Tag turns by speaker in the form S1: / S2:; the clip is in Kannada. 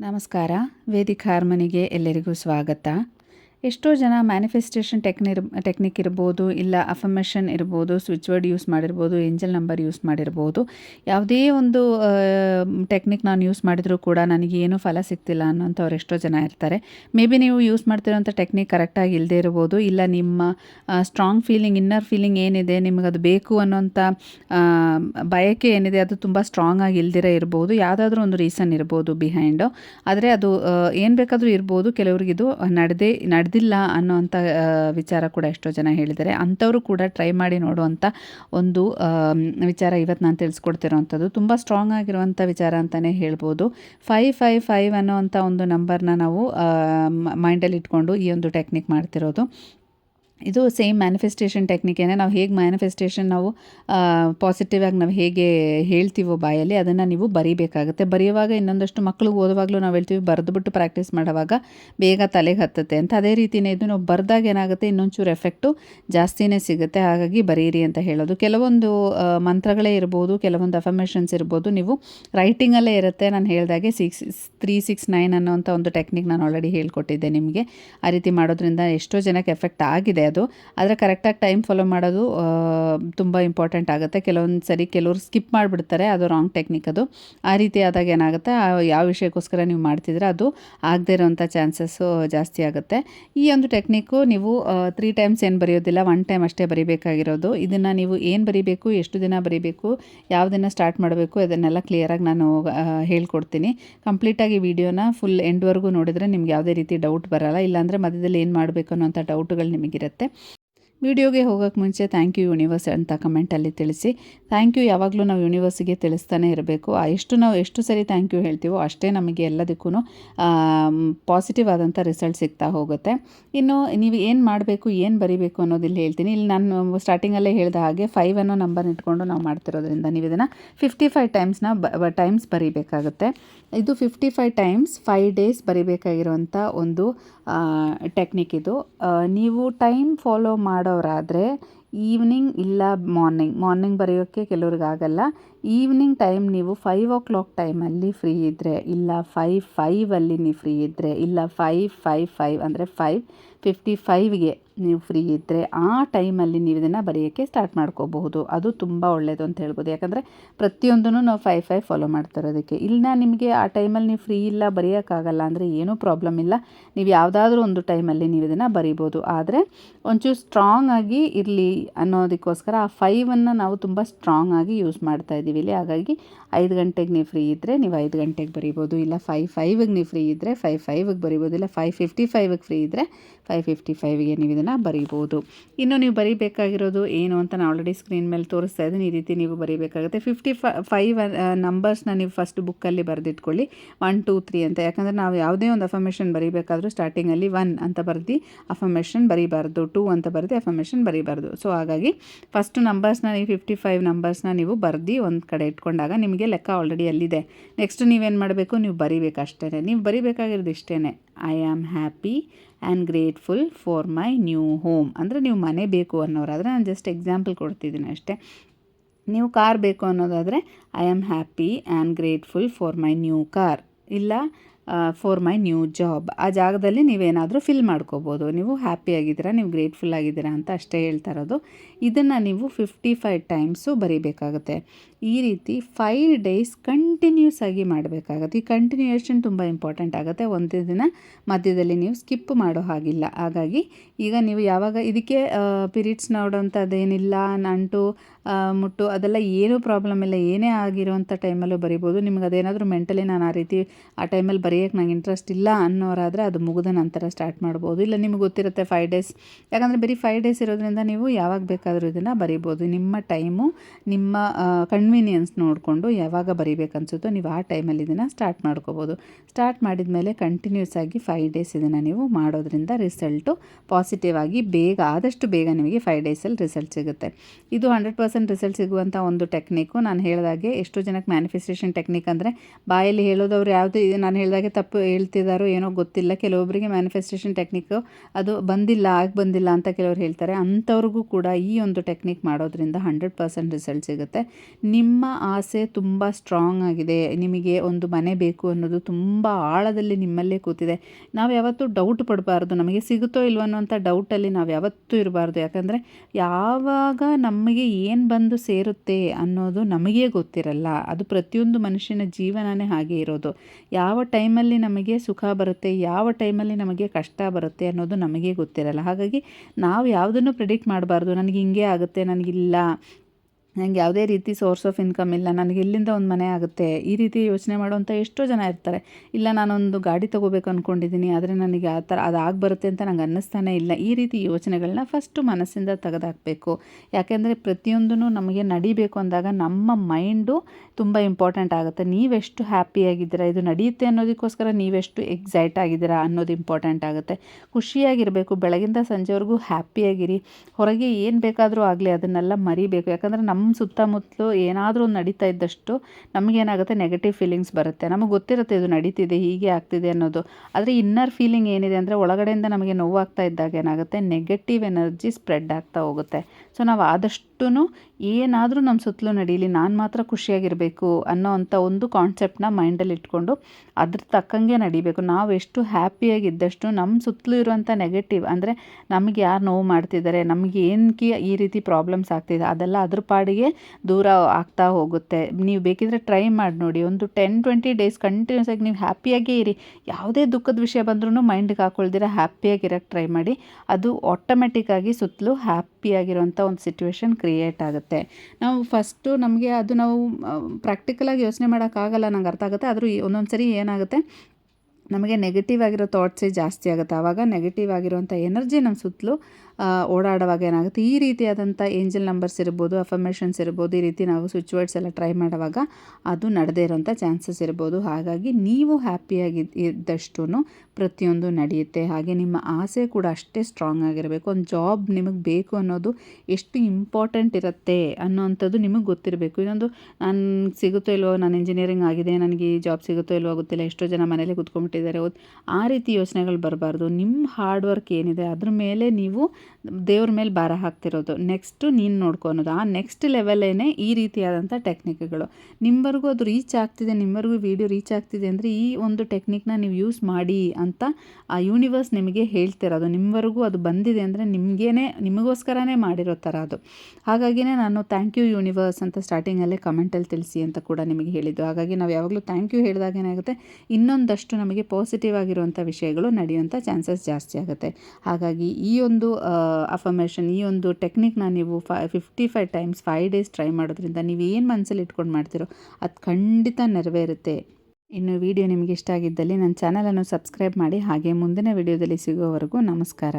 S1: ನಮಸ್ಕಾರ. ವೇದಿಕ್ ಹಾರ್ಮನಿಗೆ ಎಲ್ಲರಿಗೂ ಸ್ವಾಗತ. ಎಷ್ಟೋ ಜನ ಮ್ಯಾನಿಫೆಸ್ಟೇಷನ್ ಟೆಕ್ನಿರ್ ಟೆಕ್ನಿಕ್ ಇರ್ಬೋದು, ಇಲ್ಲ ಅಫರ್ಮೇಷನ್ ಇರ್ಬೋದು ಸ್ವಿಚ್ ವರ್ಡ್ ಯೂಸ್ ಮಾಡಿರ್ಬೋದು ಏಂಜಲ್ ನಂಬರ್ ಯೂಸ್ ಮಾಡಿರ್ಬೋದು. ಯಾವುದೇ ಒಂದು ಟೆಕ್ನಿಕ್ ನಾನು ಯೂಸ್ ಮಾಡಿದರೂ ಕೂಡ ನನಗೆ ಏನೂ ಫಲ ಸಿಗ್ತಿಲ್ಲ ಅನ್ನೋಂಥವ್ರು ಎಷ್ಟೋ ಜನ ಇರ್ತಾರೆ. ಮೇ ಬಿ ನೀವು ಯೂಸ್ ಮಾಡ್ತಿರೋಂಥ ಟೆಕ್ನಿಕ್ ಕರೆಕ್ಟಾಗಿ ಇಲ್ಲದೇ ಇರ್ಬೋದು, ಇಲ್ಲ ನಿಮ್ಮ ಸ್ಟ್ರಾಂಗ್ ಫೀಲಿಂಗ್ ಇನ್ನರ್ ಫೀಲಿಂಗ್ ಏನಿದೆ, ನಿಮಗೆ ಅದು ಬೇಕು ಅನ್ನೋಂಥ ಬಯಕೆ ಏನಿದೆ, ಅದು ತುಂಬ ಸ್ಟ್ರಾಂಗ್ ಆಗಿ ಇಲ್ದಿರ ಇರ್ಬೋದು. ಯಾವುದಾದ್ರೂ ಒಂದು ರೀಸನ್ ಇರ್ಬೋದು ಬಿಹೈಂಡು ಆದರೆ ಅದು ಏನು ಬೇಕಾದರೂ ಇರ್ಬೋದು. ಕೆಲವ್ರಿಗೆ ಇದು ನಡೆದೇ ನಡೆದಿಲ್ಲ ಅನ್ನೋವಂಥ ವಿಚಾರ ಕೂಡ ಎಷ್ಟೋ ಜನ ಹೇಳಿದ್ದಾರೆ. ಅಂಥವರು ಕೂಡ ಟ್ರೈ ಮಾಡಿ ನೋಡುವಂಥ ಒಂದು ವಿಚಾರ ಇವತ್ತು ನಾನು ತಿಳಿಸ್ಕೊಡ್ತಿರೋವಂಥದ್ದು ತುಂಬ ಸ್ಟ್ರಾಂಗ್ ಆಗಿರುವಂಥ ವಿಚಾರ ಅಂತಲೇ ಹೇಳ್ಬೋದು. ಫೈವ್ ಫೈವ್ ಫೈವ್ ಅನ್ನೋವಂಥ ಒಂದು ನಂಬರ್ನ ನಾವು ಮೈಂಡಲ್ಲಿ ಇಟ್ಕೊಂಡು ಈ ಒಂದು ಟೆಕ್ನಿಕ್ ಮಾಡ್ತಿರೋದು. ಇದು ಸೇಮ್ ಮ್ಯಾನಿಫೆಸ್ಟೇಷನ್ ಟೆಕ್ನಿಕೇನೆ ನಾವು ಹೇಗೆ ಮ್ಯಾನಿಫೆಸ್ಟೇಷನ್ ನಾವು ಪಾಸಿಟಿವ್ ಆಗಿ ನಾವು ಹೇಗೆ ಹೇಳ್ತೀವೋ ಬಾಯಲ್ಲಿ ಅದನ್ನು ನೀವು ಬರೀಬೇಕಾಗುತ್ತೆ. ಬರೆಯುವಾಗ ಇನ್ನೊಂದಷ್ಟು ಮಕ್ಕಳು ಓದುವಾಗಲೂ ನಾವು ಹೇಳ್ತೀವಿ ಬರೆದುಬಿಟ್ಟು ಪ್ರಾಕ್ಟೀಸ್ ಮಾಡುವಾಗ ಬೇಗ ತಲೆಗೆ ಹತ್ತುತ್ತೆ ಅಂತ. ಅದೇ ರೀತಿಯೇ ಇದು ನಾವು ಬರೆದಾಗ ಏನಾಗುತ್ತೆ, ಇನ್ನೊಂಚೂರು ಎಫೆಕ್ಟು ಜಾಸ್ತಿನೇ ಸಿಗುತ್ತೆ. ಹಾಗಾಗಿ ಬರೀರಿ ಅಂತ ಹೇಳೋದು. ಕೆಲವೊಂದು ಮಂತ್ರಗಳೇ ಇರ್ಬೋದು, ಕೆಲವೊಂದು ಅಫರ್ಮೇಷನ್ಸ್ ಇರ್ಬೋದು, ನೀವು ರೈಟಿಂಗಲ್ಲೇ ಇರುತ್ತೆ. ನಾನು ಹೇಳಿದಾಗೆ ಸಿಕ್ಸ್ ತ್ರೀ ಸಿಕ್ಸ್ ನೈನ್ ಅನ್ನೋಂಥ ಒಂದು ಟೆಕ್ನಿಕ್ ನಾನು ಆಲ್ರೆಡಿ ಹೇಳ್ಕೊಟ್ಟಿದ್ದೆ ನಿಮಗೆ. ಆ ರೀತಿ ಮಾಡೋದ್ರಿಂದ ಎಷ್ಟೋ ಜನಕ್ಕೆ ಎಫೆಕ್ಟ್ ಆಗಿದೆ. ಅದು ಆದರೆ ಕರೆಕ್ಟಾಗಿ ಟೈಮ್ ಫಾಲೋ ಮಾಡೋದು ತುಂಬ ಇಂಪಾರ್ಟೆಂಟ್ ಆಗುತ್ತೆ. ಕೆಲವೊಂದು ಸರಿ ಕೆಲವರು ಸ್ಕಿಪ್ ಮಾಡಿಬಿಡ್ತಾರೆ, ಅದು ರಾಂಗ್ ಟೆಕ್ನಿಕ್ ಅದು. ಆ ರೀತಿ ಆದಾಗ ಏನಾಗುತ್ತೆ ಯಾವ ವಿಷಯಕ್ಕೋಸ್ಕರ ನೀವು ಮಾಡ್ತಿದ್ರೆ ಅದು ಆಗದೇ ಇರೋಂಥ ಚಾನ್ಸಸ್ಸು ಜಾಸ್ತಿ ಆಗುತ್ತೆ. ಈ ಒಂದು ಟೆಕ್ನಿಕ್ಕು ನೀವು ತ್ರೀ ಟೈಮ್ಸ್ ಏನು ಬರೆಯೋದಿಲ್ಲ ಒನ್ ಟೈಮ್ ಅಷ್ಟೇ ಬರೀಬೇಕಾಗಿರೋದು. ಇದನ್ನು ನೀವು ಏನು ಬರೀಬೇಕು, ಎಷ್ಟು ದಿನ ಬರೀಬೇಕು, ಯಾವ ದಿನ ಸ್ಟಾರ್ಟ್ ಮಾಡಬೇಕು, ಇದನ್ನೆಲ್ಲ ಕ್ಲಿಯರಾಗಿ ನಾನು ಹೇಳ್ಕೊಡ್ತೀನಿ. ಕಂಪ್ಲೀಟಾಗಿ ವಿಡಿಯೋನ ಫುಲ್ ಎಂಡ್ವರೆಗೂ ನೋಡಿದರೆ ನಿಮ್ಗೆ ಯಾವುದೇ ರೀತಿ ಡೌಟ್ ಬರಲ್ಲ. ಇಲ್ಲಾಂದರೆ ಮಧ್ಯದಲ್ಲಿ ಏನು ಮಾಡಬೇಕು ಅನ್ನೋಂಥ ಡೌಟ್ಗಳು ನಿಮಗಿರುತ್ತೆ. fuerte. ವಿಡಿಯೋಗೆ ಹೋಗೋಕ್ಕೆ ಮುಂಚೆ ಥ್ಯಾಂಕ್ ಯು ಯೂನಿವರ್ಸ್ ಅಂತ ಕಮೆಂಟಲ್ಲಿ ತಿಳಿಸಿ. ಥ್ಯಾಂಕ್ ಯು ಯಾವಾಗಲೂ ನಾವು ಯೂನಿವರ್ಸಿಗೆ ತಿಳಿಸ್ತಾನೆ ಇರಬೇಕು. ಎಷ್ಟು ನಾವು ಎಷ್ಟು ಸರಿ ಥ್ಯಾಂಕ್ ಯು ಹೇಳ್ತೀವೋ ಅಷ್ಟೇ ನಮಗೆ ಎಲ್ಲದಕ್ಕೂ ಪಾಸಿಟಿವ್ ಆದಂಥ ರಿಸಲ್ಟ್ ಸಿಗ್ತಾ ಹೋಗುತ್ತೆ. ಇನ್ನು ನೀವು ಏನು ಮಾಡಬೇಕು, ಏನು ಬರಿಬೇಕು ಅನ್ನೋದಿಲ್ಲಿ ಹೇಳ್ತೀನಿ. ಇಲ್ಲಿ ನಾನು ಸ್ಟಾರ್ಟಿಂಗಲ್ಲೇ ಹೇಳಿದ ಹಾಗೆ ಫೈವ್ ಅನ್ನೋ ನಂಬರ್ ಇಟ್ಕೊಂಡು ನಾವು ಮಾಡ್ತಿರೋದ್ರಿಂದ ನೀವು ಇದನ್ನು ಫಿಫ್ಟಿ ಫೈವ್ ಟೈಮ್ಸ್ನ ಬ ಟೈಮ್ಸ್ ಬರೀಬೇಕಾಗುತ್ತೆ. ಇದು fifty five times five days ಬರಿಬೇಕಾಗಿರುವಂಥ ಒಂದು ಟೆಕ್ನಿಕ್ ಇದು. ನೀವು ಟೈಮ್ ಫಾಲೋ ಮಾಡೋರಾದರೆ ಈವ್ನಿಂಗ್ ಇಲ್ಲ ಮಾರ್ನಿಂಗ್ ಮಾರ್ನಿಂಗ್ ಬರೆಯೋಕ್ಕೆ ಕೆಲವ್ರಿಗಾಗಲ್ಲ. ಈವ್ನಿಂಗ್ ಟೈಮ್ ನೀವು ಫೈವ್ ಓ ಕ್ಲಾಕ್ ಟೈಮಲ್ಲಿ ಫ್ರೀ ಇದ್ದರೆ ಇಲ್ಲ ಫೈವ್ ಫೈವಲ್ಲಿ ನೀವು ಫ್ರೀ ಇದ್ದರೆ ಇಲ್ಲ ಫೈವ್ ಫೈವ್ ಫೈವ್ ಅಂದರೆ ಫೈವ್ ಫಿಫ್ಟಿ ಫೈವ್ಗೆ ನೀವು ಫ್ರೀ ಇದ್ದರೆ ಆ ಟೈಮಲ್ಲಿ ನೀವು ಇದನ್ನು ಬರೆಯೋಕ್ಕೆ ಸ್ಟಾರ್ಟ್ ಮಾಡ್ಕೋಬಹುದು. ಅದು ತುಂಬ ಒಳ್ಳೆಯದು ಅಂತ ಹೇಳ್ಬೋದು. ಯಾಕಂದರೆ ಪ್ರತಿಯೊಂದನ್ನು ನಾವು ಫೈವ್ ಫೈವ್ ಫಾಲೋ ಮಾಡ್ತಾ ಇರೋದಕ್ಕೆ. ಇಲ್ಲ ನಿಮಗೆ ಆ ಟೈಮಲ್ಲಿ ನೀವು ಫ್ರೀ ಇಲ್ಲ, ಬರೆಯೋಕ್ಕಾಗಲ್ಲ ಅಂದರೆ ಏನೂ ಪ್ರಾಬ್ಲಮ್ ಇಲ್ಲ. ನೀವು ಯಾವುದಾದ್ರೂ ಒಂದು ಟೈಮಲ್ಲಿ ನೀವು ಇದನ್ನು ಬರಿಬೋದು. ಆದರೆ ಒಂಚೂರು ಸ್ಟ್ರಾಂಗ್ ಆಗಿ ಇರಲಿ ಅನ್ನೋದಕ್ಕೋಸ್ಕರ ಆ ಫೈವನ್ನು ನಾವು ತುಂಬ ಸ್ಟ್ರಾಂಗ್ ಆಗಿ ಯೂಸ್ ಮಾಡ್ತಾ ಇದ್ದೀವಿ. ಇಲ್ಲಿ ಹಾಗಾಗಿ ಐದು ಗಂಟೆಗೆ ನೀವು ಫ್ರೀ ಇದ್ದರೆ ನೀವು ಐದು ಗಂಟೆಗೆ ಬರಿಬೋದು. ಇಲ್ಲ ಫೈವ್ ಫೈವಿಗೆ ನೀವು ಫ್ರೀ ಇದ್ದರೆ ಫೈವ್ ಫೈವಿಗೆ ಬರಿಬೋದು. ಇಲ್ಲ ಫೈವ್ ಫಿಫ್ಟಿ ಫೈವಿಗೆ ಫ್ರೀ ಇದ್ದರೆ ಫೈವ್ ಫಿಫ್ಟಿ ಫೈವಿಗೆ ನೀವು ಇದನ್ನು ಬರಿಬೋದು. ಇನ್ನು ನೀವು ಬರಿಬೇಕಾಗಿರೋದು ಏನು ಅಂತ ನಾನು ಆಲ್ರೆಡಿ ಸ್ಕ್ರೀನ್ ಮೇಲೆ ತೋರಿಸ್ತಾ ಇದ್ದೀನಿ. ಈ ರೀತಿ ನೀವು ಬರಿಬೇಕಾಗುತ್ತೆ. ಫಿಫ್ಟಿ ಫೈವ್ ನಂಬರ್ಸ್ನ ನೀವು ಫಸ್ಟ್ ಬುಕ್ಕಲ್ಲಿ ಬರೆದಿಟ್ಕೊಳ್ಳಿ. ಒನ್ ಟೂ ತ್ರೀ ಅಂತ. ಯಾಕಂದರೆ ನಾವು ಯಾವುದೇ ಒಂದು ಅಫರ್ಮೇಷನ್ ಬರೀಬೇಕಾದ್ರೂ ಸ್ಟಾರ್ಟಿಂಗಲ್ಲಿ ಒನ್ ಅಂತ ಬರೆದು ಅಫರ್ಮೇಷನ್ ಬರೀಬಾರ್ದು. ಟೂ ಅಂತ ಬರೆದು ಅಫರ್ಮೇಷನ್ ಬರೀಬಾರ್ದು. ಸೊ ಹಾಗಾಗಿ ಫಸ್ಟ್ ನಂಬರ್ಸ್ನ ನೀವು ಫಿಫ್ಟಿ ಫೈವ್ ನಂಬರ್ಸ್ನ ನೀವು ಬರೆದು, ಒಂದು ಕಡೆ ಇಟ್ಕೊಂಡಾಗ ನಿಮಗೆ ಲೆಕ್ಕ ಆಲ್ರೆಡಿ ಅಲ್ಲಿದೆ. ನೆಕ್ಸ್ಟ್ ನೀವೇನು ಮಾಡಬೇಕು? ನೀವು ಬರಿಬೇಕು ಅಷ್ಟೇ ನೀವು ಬರಿಬೇಕಾಗಿರೋದು ಇಷ್ಟೇ I am happy and grateful for my new home ಅಂದರೆ ನೀವು ಮನೆ ಬೇಕು ಅನ್ನೋರಾದರೆ ನಾನು ಜಸ್ಟ್ ಎಕ್ಸಾಂಪಲ್ ಕೊಡ್ತಿದ್ದೀನಿ ಅಷ್ಟೇ. ನೀವು ಕಾರ್ ಬೇಕು ಅನ್ನೋದಾದರೆ I am happy and grateful for my new car ಇಲ್ಲ ಫಾರ್ ಮೈ ನ್ಯೂ ಜಾಬ್ ಆ ಜಾಗದಲ್ಲಿ ನೀವೇನಾದರೂ ಫಿಲ್ ಮಾಡ್ಕೋಬೋದು. ನೀವು ಹ್ಯಾಪಿ ಆಗಿದ್ದೀರಾ, ನೀವು ಗ್ರೇಟ್ಫುಲ್ ಆಗಿದ್ದೀರಾ ಅಂತ ಅಷ್ಟೇ ಹೇಳ್ತಾ ಇರೋದು. ಇದನ್ನು ನೀವು ಫಿಫ್ಟಿ ಫೈವ್ ಟೈಮ್ಸು ಬರೀಬೇಕಾಗುತ್ತೆ. ಈ ರೀತಿ ಫೈವ್ ಡೇಸ್ ಕಂಟಿನ್ಯೂಸ್ ಆಗಿ ಮಾಡಬೇಕಾಗುತ್ತೆ. ಈ ಕಂಟಿನ್ಯೂಯೇಷನ್ ತುಂಬ ಇಂಪಾರ್ಟೆಂಟ್ ಆಗುತ್ತೆ. ಒಂದೇ ದಿನ ಮಧ್ಯದಲ್ಲಿ ನೀವು ಸ್ಕಿಪ್ ಮಾಡೋ ಹಾಗಿಲ್ಲ. ಹಾಗಾಗಿ ಈಗ ನೀವು ಯಾವಾಗ ಇದಕ್ಕೆ ಪಿರಿಯಡ್ಸ್ ನೋಡೋಂಥದ್ದೇನಿಲ್ಲ ನಂಟು ಮುಟ್ಟು, ಅದೆಲ್ಲ ಏನೂ ಪ್ರಾಬ್ಲಮ್ ಇಲ್ಲ, ಏನೇ ಆಗಿರೋವಂಥ ಟೈಮಲ್ಲೂ ಬರಿಬೋದು. ನಿಮ್ಗೆ ಅದೇನಾದರೂ ಮೆಂಟಲಿ ನಾನು ಆ ರೀತಿ ಆ ಟೈಮಲ್ಲಿ ಬರೆಯೋಕ್ಕೆ ನಂಗೆ ಇಂಟ್ರೆಸ್ಟ್ ಇಲ್ಲ ಅನ್ನೋರಾದರೆ ಅದು ಮುಗಿದ ನಂತರ ಸ್ಟಾರ್ಟ್ ಮಾಡ್ಬೋದು. ಇಲ್ಲ ನಿಮ್ಗೆ ಗೊತ್ತಿರುತ್ತೆ ಫೈವ್ ಡೇಸ್ ಯಾಕಂದರೆ ಬರೀ ಫೈವ್ ಡೇಸ್ ಇರೋದ್ರಿಂದ ನೀವು ಯಾವಾಗ ಬೇಕಾದರೂ ಇದನ್ನು ಬರಿಬೋದು. ನಿಮ್ಮ ಟೈಮು ನಿಮ್ಮ ಕನ್ವೀನಿಯನ್ಸ್ ನೋಡಿಕೊಂಡು ಯಾವಾಗ ಬರಿಬೇಕನ್ಸುತ್ತೋ ನೀವು ಆ ಟೈಮಲ್ಲಿ ಇದನ್ನು ಸ್ಟಾರ್ಟ್ ಮಾಡ್ಕೋಬೋದು. ಸ್ಟಾರ್ಟ್ ಮಾಡಿದ ಮೇಲೆ ಕಂಟಿನ್ಯೂಸ್ ಆಗಿ ಫೈವ್ ಡೇಸ್ ಇದನ್ನು ನೀವು ಮಾಡೋದ್ರಿಂದ ರಿಸಲ್ಟು ಪಾಸಿಟಿವ್ ಆಗಿ ಬೇಗ, ಆದಷ್ಟು ಬೇಗ ನಿಮಗೆ ಫೈವ್ ಡೇಸಲ್ಲಿ ರಿಸಲ್ಟ್ ಸಿಗುತ್ತೆ. ಇದು ಹಂಡ್ರೆಡ್ ಪರ್ಸೆಂಟ್ ರಿಸಲ್ಟ್ ಸಿಗುವಂಥ ಒಂದು ಟೆಕ್ನಿಕ್ಕು ನಾನು ಹೇಳಿದಾಗೆ ಎಷ್ಟು ಜನಕ್ಕೆ ಮ್ಯಾನಿಫೆಸ್ಟೇಷನ್ ಟೆಕ್ನಿಕ್ ಅಂದರೆ ಬಾಯಲ್ಲಿ ಹೇಳೋದವ್ರು ಯಾವುದು, ನಾನು ಹೇಳಿದಾಗೆ ತಪ್ಪು ಹೇಳ್ತಿದ್ದಾರೋ ಏನೋ ಗೊತ್ತಿಲ್ಲ. ಕೆಲವೊಬ್ಬರಿಗೆ ಮ್ಯಾನಿಫೆಸ್ಟೇಷನ್ ಟೆಕ್ನಿಕ್ಕು ಅದು ಬಂದಿಲ್ಲ, ಆಗಿ ಬಂದಿಲ್ಲ ಅಂತ ಕೆಲವರು ಹೇಳ್ತಾರೆ. ಅಂಥವ್ರಿಗೂ ಕೂಡ ಈ ಒಂದು ಟೆಕ್ನಿಕ್ ಮಾಡೋದ್ರಿಂದ ಹಂಡ್ರೆಡ್ ಪರ್ಸೆಂಟ್ ರಿಸಲ್ಟ್ ಸಿಗುತ್ತೆ. ನಿಮ್ಮ ಆಸೆ ತುಂಬ ಸ್ಟ್ರಾಂಗ್ ಆಗಿದೆ. ನಿಮಗೆ ಒಂದು ಮನೆ ಬೇಕು ಅನ್ನೋದು ತುಂಬ ಆಳದಲ್ಲಿ ನಿಮ್ಮಲ್ಲೇ ಕೂತಿದೆ. ನಾವು ಯಾವತ್ತೂ ಡೌಟ್ ಪಡಬಾರ್ದು. ನಮಗೆ ಸಿಗುತ್ತೋ ಇಲ್ವೋ ಅನ್ನೋಂಥ ಡೌಟಲ್ಲಿ ನಾವು ಯಾವತ್ತೂ ಇರಬಾರ್ದು. ಯಾಕಂದರೆ ಯಾವಾಗ ನಮಗೆ ಏನು ಬಂದು ಸೇರುತ್ತೆ ಅನ್ನೋದು ನಮಗೇ ಗೊತ್ತಿರಲ್ಲ. ಅದು ಪ್ರತಿಯೊಂದು ಮನುಷ್ಯನ ಜೀವನನೇ ಹಾಗೆ ಇರೋದು. ಯಾವ ಟೈಮಲ್ಲಿ ನಮಗೆ ಸುಖ ಬರುತ್ತೆ, ಯಾವ ಟೈಮಲ್ಲಿ ನಮಗೆ ಕಷ್ಟ ಬರುತ್ತೆ ಅನ್ನೋದು ನಮಗೆ ಗೊತ್ತಿರಲ್ಲ. ಹಾಗಾಗಿ ನಾವು ಯಾವುದನ್ನು ಪ್ರಿಡಿಕ್ಟ್ ಮಾಡಬಾರ್ದು, ನನಗೆ ಹಿಂಗೆ ಆಗುತ್ತೆ, ನನಗಿಲ್ಲ ನನಗೆ ಯಾವುದೇ ರೀತಿ ಸೋರ್ಸ್ ಆಫ್ ಇನ್ಕಮ್ ಇಲ್ಲ. ನನಗೆ ಇಲ್ಲಿಂದ ಒಂದು ಮನೆ ಆಗುತ್ತೆ. ಈ ರೀತಿ ಯೋಚನೆ ಮಾಡುವಂಥ ಎಷ್ಟೋ ಜನ ಇರ್ತಾರೆ. ಇಲ್ಲ, ನಾನೊಂದು ಗಾಡಿ ತೊಗೋಬೇಕು ಅಂದ್ಕೊಂಡಿದ್ದೀನಿ ಆದರೆ ನನಗೆ ಆ ಥರ ಅದು ಆಗ್ಬರುತ್ತೆ ಅಂತ ನಂಗೆ ಅನ್ನಿಸ್ತಾನೆ ಇಲ್ಲ. ಈ ರೀತಿ ಯೋಚನೆಗಳನ್ನ ಫಸ್ಟು ಮನಸ್ಸಿಂದ ತೆಗೆದಾಕಬೇಕು. ಯಾಕೆಂದರೆ ಪ್ರತಿಯೊಂದೂ ನಮಗೆ ನಡಿಬೇಕು ಅಂದಾಗ ನಮ್ಮ ಮೈಂಡು ತುಂಬ ಇಂಪಾರ್ಟೆಂಟ್ ಆಗುತ್ತೆ. ನೀವೆಷ್ಟು ಹ್ಯಾಪಿಯಾಗಿದ್ದೀರಾ ಇದು ನಡೆಯುತ್ತೆ ಅನ್ನೋದಕ್ಕೋಸ್ಕರ ನೀವೆಷ್ಟು ಎಕ್ಸೈಟ್ ಆಗಿದ್ದೀರಾ ಅನ್ನೋದು ಇಂಪಾರ್ಟೆಂಟ್ ಆಗುತ್ತೆ. ಖುಷಿಯಾಗಿರಬೇಕು, ಬೆಳಗಿಂದ ಸಂಜೆವರೆಗೂ ಹ್ಯಾಪಿಯಾಗಿರಿ ಹೊರಗೆ ಏನು ಬೇಕಾದರೂ ಆಗಲಿ, ಅದನ್ನೆಲ್ಲ ಮರಿಬೇಕು. ಯಾಕಂದರೆ ನಮ್ಮ ಸುತ್ತಮುತ್ತಲು ಏನಾದರೂ ಒಂದು ನಡೀತಾ ಇದ್ದಷ್ಟು ನಮಗೇನಾಗುತ್ತೆ ನೆಗೆಟಿವ್ ಫೀಲಿಂಗ್ಸ್ ಬರುತ್ತೆ. ನಮಗೆ ಗೊತ್ತಿರುತ್ತೆ ಇದು ನಡೀತಿದೆ, ಹೀಗೆ ಆಗ್ತಿದೆ ಅನ್ನೋದು. ಆದರೆ ಇನ್ನರ್ ಫೀಲಿಂಗ್ ಏನಿದೆ ಅಂದರೆ ಒಳಗಡೆಯಿಂದ ನಮಗೆ ನೋವಾಗ್ತಾ ಇದ್ದಾಗ ಏನಾಗುತ್ತೆ ನೆಗೆಟಿವ್ ಎನರ್ಜಿ ಸ್ಪ್ರೆಡ್ ಆಗ್ತಾ ಹೋಗುತ್ತೆ. ಸೊ ನಾವು ಆದಷ್ಟು ಏನಾದರೂ ನಮ್ಮ ಸುತ್ತಲೂ ನಡೀಲಿ, ನಾನು ಮಾತ್ರ ಖುಷಿಯಾಗಿರಬೇಕು ಅನ್ನೋ ಅಂಥ ಒಂದು ಕಾನ್ಸೆಪ್ಟನ್ನ ಮೈಂಡಲ್ಲಿ ಇಟ್ಕೊಂಡು ಅದ್ರ ತಕ್ಕಂಗೆ ನಡಿಬೇಕು. ನಾವು ಎಷ್ಟು ಹ್ಯಾಪಿಯಾಗಿದ್ದಷ್ಟು ನಮ್ಮ ಸುತ್ತಲೂ ಇರುವಂಥ ನೆಗೆಟಿವ್ ಅಂದರೆ ನಮಗೆ ಯಾರು ನೋವು ಮಾಡ್ತಿದ್ದಾರೆ, ನಮಗೆ ಏನಕ್ಕೆ ಈ ರೀತಿ ಪ್ರಾಬ್ಲಮ್ಸ್ ಆಗ್ತಿದೆ, ಅದೆಲ್ಲ ಅದ್ರ ಪಾಡಿಗೆ ದೂರ ಆಗ್ತಾ ಹೋಗುತ್ತೆ. ನೀವು ಬೇಕಿದ್ರೆ ಟ್ರೈ ಮಾಡಿ ನೋಡಿ. ಒಂದು ಟೆನ್ ಟ್ವೆಂಟಿ ಡೇಸ್ ಕಂಟಿನ್ಯೂಸ್ ಆಗಿ ನೀವು ಹ್ಯಾಪಿಯಾಗೇ ಇರಿ. ಯಾವುದೇ ದುಃಖದ ವಿಷಯ ಬಂದ್ರೂ ಮೈಂಡ್ಗೆ ಹಾಕೊಳ್ದಿರ ಹ್ಯಾಪಿಯಾಗಿರೋಕ್ಕೆ ಟ್ರೈ ಮಾಡಿ. ಅದು ಆಟೋಮೆಟಿಕ್ಕಾಗಿ ಸುತ್ತಲೂ ಹ್ಯಾಪಿಯಾಗಿರುವಂಥ ಒಂದು ಸಿಚುವೇಶನ್ ಕ್ರಿಯೇಟ್ ಆಗುತ್ತೆ. ನಾವು ಫಸ್ಟು ನಮಗೆ ಅದು ನಾವು ಪ್ರಾಕ್ಟಿಕಲಾಗಿ ಯೋಚನೆ ಮಾಡೋಕ್ಕಾಗಲ್ಲ ನಂಗೆ ಅರ್ಥ ಆಗುತ್ತೆ. ಆದರೂ ಒಂದೊಂದು ಸರಿ ಏನಾಗುತ್ತೆ? ನಮಗೆ ನೆಗೆಟಿವ್ ಆಗಿರೋ ಥಾಟ್ಸೇ ಜಾಸ್ತಿ ಆಗುತ್ತೆ. ಆವಾಗ ನೆಗೆಟಿವ್ ಆಗಿರುವಂಥ ಎನರ್ಜಿ ನಮ್ಮ ಸುತ್ತಲೂ ಓಡಾಡುವಾಗ ಏನಾಗುತ್ತೆ? ಈ ರೀತಿಯಾದಂಥ ಏಂಜಲ್ ನಂಬರ್ಸ್ ಇರ್ಬೋದು, ಅಫರ್ಮೇಷನ್ಸ್ ಇರ್ಬೋದು, ಈ ರೀತಿ ನಾವು ಸ್ವಿಚ್ ವರ್ಡ್ಸ್ ಎಲ್ಲ ಟ್ರೈ ಮಾಡುವಾಗ ಅದು ನಡೆದೇ ಇರೋಂಥ ಚಾನ್ಸಸ್ ಇರ್ಬೋದು. ಹಾಗಾಗಿ ನೀವು ಹ್ಯಾಪಿಯಾಗಿ ಇದ್ದಷ್ಟು ಪ್ರತಿಯೊಂದು ನಡೆಯುತ್ತೆ. ಹಾಗೆ ನಿಮ್ಮ ಆಸೆ ಕೂಡ ಅಷ್ಟೇ ಸ್ಟ್ರಾಂಗ್ ಆಗಿರಬೇಕು. ಒಂದು ಜಾಬ್ ನಿಮಗೆ ಬೇಕು ಅನ್ನೋದು ಎಷ್ಟು ಇಂಪಾರ್ಟೆಂಟ್ ಇರುತ್ತೆ ಅನ್ನೋವಂಥದ್ದು ನಿಮಗೆ ಗೊತ್ತಿರಬೇಕು. ಇನ್ನೊಂದು, ನಾನು ಸಿಗುತ್ತೋ ಇಲ್ವೋ, ನಾನು ಇಂಜಿನಿಯರಿಂಗ್ ಆಗಿದೆ, ನನಗೆ ಈ ಜಾಬ್ ಸಿಗುತ್ತೋ ಇಲ್ವೋ ಗೊತ್ತಿಲ್ಲ, ಎಷ್ಟೋ ಜನ ಮನೇಲಿ ಕುತ್ಕೊಂಡ್ಬಿಟ್ಟಿದ್ದಾರೆ. ಆ ರೀತಿ ಯೋಚನೆಗಳು ಬರಬಾರ್ದು. ನಿಮ್ಮ ಹಾರ್ಡ್ ವರ್ಕ್ ಏನಿದೆ, ಅದ್ರ ಮೇಲೆ ನೀವು ದೇವ್ರ ಮೇಲೆ ಭಾರ ಹಾಕ್ತಿರೋದು. ನೆಕ್ಸ್ಟು ನೀನು ನೋಡ್ಕೊ ಅನ್ನೋದು. ಆ ನೆಕ್ಸ್ಟ್ ಲೆವೆಲೇನೆ ಈ ರೀತಿಯಾದಂಥ ಟೆಕ್ನಿಕ್ಗಳು ನಿಮ್ಮವರೆಗೂ ಅದು ರೀಚ್ ಆಗ್ತಿದೆ ನಿಮ್ಮವರೆಗೂ ವೀಡಿಯೋ ರೀಚ್ ಆಗ್ತಿದೆ ಅಂದರೆ ಈ ಒಂದು ಟೆಕ್ನಿಕ್ನ ನೀವು ಯೂಸ್ ಮಾಡಿ ಅಂತ ಆ ಯೂನಿವರ್ಸ್ ನಿಮಗೆ ಹೇಳ್ತಿರೋದು. ನಿಮ್ಮವರೆಗೂ ಅದು ಬಂದಿದೆ ಅಂದರೆ ನಿಮಗೇನೆ, ನಿಮಗೋಸ್ಕರನೇ ಮಾಡಿರೋ ಥರ ಅದು. ಹಾಗಾಗಿನೇ ನಾನು ಥ್ಯಾಂಕ್ ಯು ಯೂನಿವರ್ಸ್ ಅಂತ ಸ್ಟಾರ್ಟಿಂಗಲ್ಲೇ ಕಮೆಂಟಲ್ಲಿ ತಿಳಿಸಿ ಅಂತ ಕೂಡ ನಿಮಗೆ ಹೇಳಿದ್ದು. ಹಾಗಾಗಿ ನಾವು ಯಾವಾಗಲೂ ಥ್ಯಾಂಕ್ ಯು ಹೇಳಿದಾಗ ಏನಾಗುತ್ತೆ, ಇನ್ನೊಂದಷ್ಟು ನಮಗೆ ಪಾಸಿಟಿವ್ ಆಗಿರುವಂಥ ವಿಷಯಗಳು ನಡೆಯುವಂಥ ಚಾನ್ಸಸ್ ಜಾಸ್ತಿ ಆಗುತ್ತೆ. ಹಾಗಾಗಿ ಈ ಒಂದು ಅಫರ್ಮೇಷನ್ ಈ ಒಂದು ಟೆಕ್ನಿಕ್ನ ನೀವು five fifty five times five days try ಮಾಡೋದ್ರಿಂದ ನೀವು ಏನು ಮನಸ್ಸಲ್ಲಿ ಇಟ್ಕೊಂಡು ಮಾಡ್ತೀರೋ ಅದು ಖಂಡಿತ ನೆರವೇರುತ್ತೆ. ಇನ್ನು ವಿಡಿಯೋ ನಿಮಗೆ ಇಷ್ಟ ಆಗಿದ್ದಲ್ಲಿ ನನ್ನ ಚಾನಲನ್ನು ಸಬ್ಸ್ಕ್ರೈಬ್ ಮಾಡಿ, ಹಾಗೆ ಮುಂದಿನ ವಿಡಿಯೋದಲ್ಲಿ ಸಿಗೋವರೆಗೂ ನಮಸ್ಕಾರ.